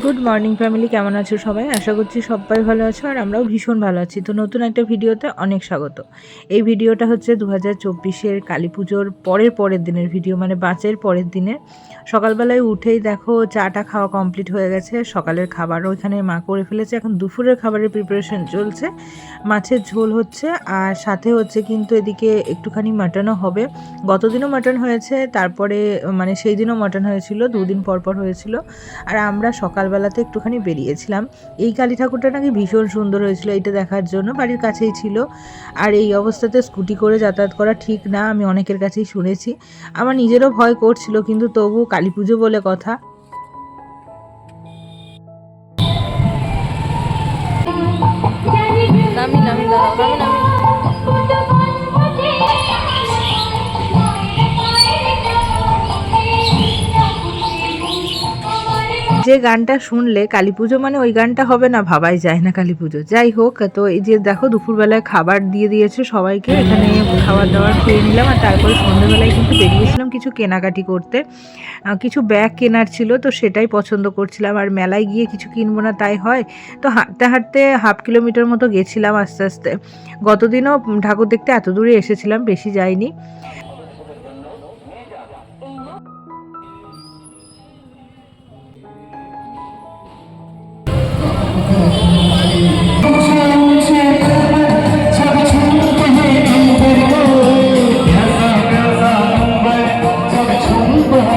Good morning family কেমন আছো সবাই? আশা করছি সবাই ভালো আছো আর আমরাও ভীষণ ভালো আছি। তো নতুন একটা ভিডিওতে অনেক স্বাগত। এই ভিডিওটা হচ্ছে দু হাজার চব্বিশের কালী পুজোর পরের পরের দিনের ভিডিও মানে বাঁচের পরের দিনে সকালবেলায় উঠেই দেখো, চাটা খাওয়া কমপ্লিট হয়ে গেছে, সকালের খাবার ওইখানে মা করে ফেলেছে। এখন দুপুরের খাবারের প্রিপারেশন চলছে। মাছের ঝোল হচ্ছে আর সাথে হচ্ছে কিন্তু এদিকে একটুখানি মাটনও হবে। গতদিনও মাটন হয়েছে, তারপরে মানে সেই দিনও মাটন হয়েছিল, দুদিন পর পর হয়েছিল। আর আমরা সকালবেলাতে একটুখানি বেরিয়েছিলাম। এই কালী ঠাকুরটা নাকি ভীষণ সুন্দর হয়েছিল, এটা দেখার জন্য বাড়ির কাছেই ছিল। আর এই অবস্থাতে স্কুটি করে যাতায়াত করা ঠিক না, আমি অনেকের কাছেই শুনেছি। আমার নিজেরও ভয় করছিল, কিন্তু তবু কালী পুজো বলে কথা। নামি নামি নামি নামি। যে গানটা শুনলে কালী পুজো মানে ওই গানটা হবে না, ভাবাই যায় না কালী পুজো। যাই হোক, তো এই যে দেখো দুপুরবেলায় খাবার দিয়ে দিয়েছে সবাইকে, এখানে খাবার দাবার খেয়ে নিলাম আর তারপরে সন্ধ্যেবেলায় কিন্তু বেরিয়েছিলাম কিছু কেনাকাটি করতে। কিছু ব্যাগ কেনার ছিল, তো সেটাই পছন্দ করছিলাম। আর মেলায় গিয়ে কিছু কিনবো না তাই হয়, তো হাঁটতে হাঁটতে হাফ কিলোমিটার মতো গেছিলাম আস্তে আস্তে। গতদিনও ঠাকুর দেখতে এত দূরে এসেছিলাম, বেশি যাইনি।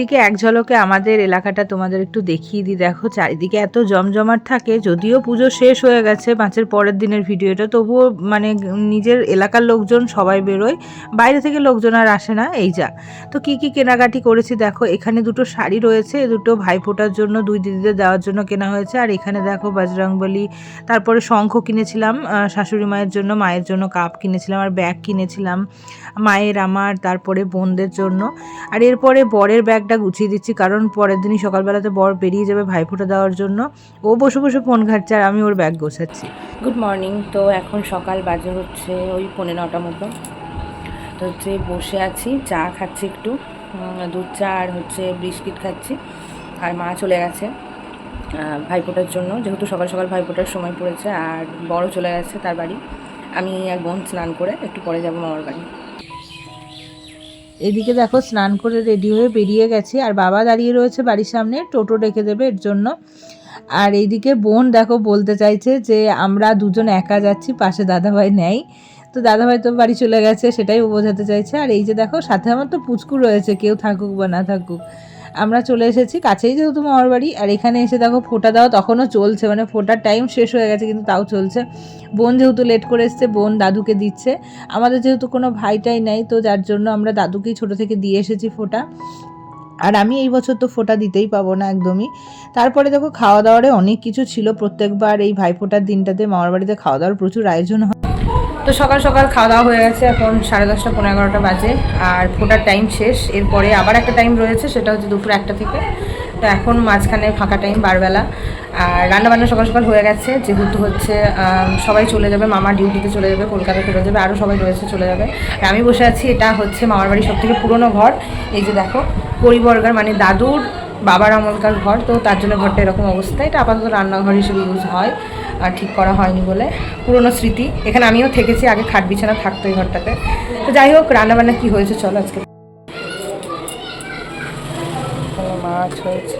এদিকে এক ঝলকে আমাদের এলাকাটা তোমাদের একটু দেখিয়ে দিই। দেখো, চারিদিকে এত জমজমাট থাকে, যদিও পুজো শেষ হয়ে গেছে, পাঁচের পরের দিনের ভিডিওটা, তবুও মানে নিজের এলাকার লোকজন সবাই বেরোয়, বাইরে থেকে লোকজন আর আসে না, এই যা। তো কি কি কেনাকাটি করেছি দেখো, এখানে দুটো শাড়ি রয়েছে, দুটো ভাইফোঁটার জন্য, দুই দিদিদের দেওয়ার জন্য কেনা হয়েছে, আর এখানে দেখো বজরংবলী, তারপরে শঙ্খ কিনেছিলাম শাশুড়ি মায়ের জন্য মায়ের জন্য কাপ কিনেছিলাম, আর ব্যাগ কিনেছিলাম, মায়ের আমার, তারপরে বোনদের জন্য, আর এরপরে বরের ব্যাগটা গুছিয়ে দিচ্ছি, কারণ পরের দিনই সকালবেলাতে বর বেরিয়ে যাবে ভাইফোঁটা দেওয়ার জন্য। ও বসে বসে ফোন ঘাটছে আর আমি ওর ব্যাগ গোছাচ্ছি। গুড মর্নিং তো এখন সকাল বাজে হচ্ছে ওই পৌনে নটা মতো। তো হচ্ছে বসে আছি, চা খাচ্ছি একটু দুধ চা আর হচ্ছে বিস্কিট খাচ্ছি। আর মা চলে গেছে ভাইফোঁটার জন্য। যেহেতু সকাল সকাল ভাইফোঁটার সময় পড়েছে আর বড় চলে গেছে তার বাড়ি, আমি এক বোন স্নান করে একটু পরে যাব মামার বাড়ি। এদিকে দেখো স্নান করে রেডি হয়ে বেরিয়ে গেছি, আর বাবা দাঁড়িয়ে রয়েছে বাড়ির সামনে, টোটো রেখে দেবে এর জন্য। আর এইদিকে বোন দেখো বলতে চাইছে যে, আমরা দুজন একা যাচ্ছি, পাশে দাদাভাই নেয় তো দাদাভাই তো বাড়ি চলে গেছে, সেটাই ও বোঝাতে চাইছে। আর এই যে দেখো, সাথে আমার তো পুচকু রয়েছে, কেউ থাকুক বা না থাকুক। আমরা চলে এসেছি, কাছেই যেহেতু মামার বাড়ি, আর এখানে এসে দেখো ফোটা দেওয়া তখনও চলছে মানে ফোটার টাইম শেষ হয়ে গেছে, কিন্তু তাও চলছে। বোন যেহেতু লেট করে এসছে, বোন দাদুকে দিচ্ছে। আমাদের যেহেতু কোনো ভাইটাই নেই, তো যার জন্য আমরা দাদুকেই ছোট থেকে দিয়ে এসেছি ফোটা। আর আমি এই বছর তো ফোটা দিতেই পাবো না একদমই। তারপরে দেখো খাওয়া দাওয়ারে অনেক কিছু ছিল, প্রত্যেকবার এই ভাইফোঁটার দিনটাতে মামার বাড়িতে খাওয়া দাওয়ার প্রচুর আয়োজন হয়। তো সকাল সকাল খাওয়া দাওয়া হয়ে গেছে এখন সাড়ে দশটা পনেরো এগারোটা বাজে আর ফোটার টাইম শেষ। এরপরে আবার একটা টাইম রয়েছে, সেটা হচ্ছে দুপুর একটা থেকে। তো এখন মাঝখানে ফাঁকা টাইম বারবেলা। আর রান্নাবান্না সকাল সকাল হয়ে গেছে, যেহেতু হচ্ছে সবাই চলে যাবে, মামা ডিউটিতে চলে যাবে, কলকাতা চলে যাবে আরও সবাই রয়েছে, চলে যাবে। আর আমি বসে আছি, এটা হচ্ছে মামার বাড়ির সব থেকে পুরোনো ঘর। এই যে দেখো, পরিবর্গার মানে দাদুর বাবার আমলকার ঘর, তো তার জন্য ঘরটা এরকম অবস্থা। এটা আপাতত রান্নাঘর হিসেবে ইউজ হয়। আর ঠিক করা হয়নি বলে পুরনো স্মৃতি। এখানে আমিও থেকেছি, আগে খাট বিছানা থাকতো এই ঘরটাতে। তো যাই হোক, রান্নাবান্না কী হয়েছে চলো আজকে। মাছ হয়েছে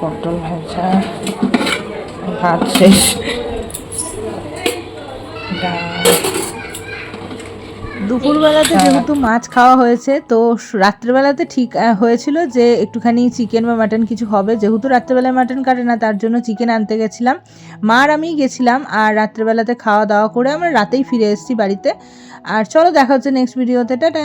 পটল ভাজা, ভাত শেষ। দুপুরবেলাতে যেহেতু মাছ খাওয়া হয়েছে তো রাত্রেবেলাতে ঠিক হয়েছিল যে একটুখানি চিকেন বা মাটন কিছু হবে। যেহেতু রাত্রেবেলায় মাটন কাটে না তার জন্য চিকেন আনতে গেছিলাম। মা আর আমি গেছিলাম আর রাত্রেবেলাতে খাওয়া দাওয়া করে আমরা রাতেই ফিরে এসেছি বাড়িতে। আর চলো দেখা হচ্ছে নেক্সট ভিডিওতে টাটা।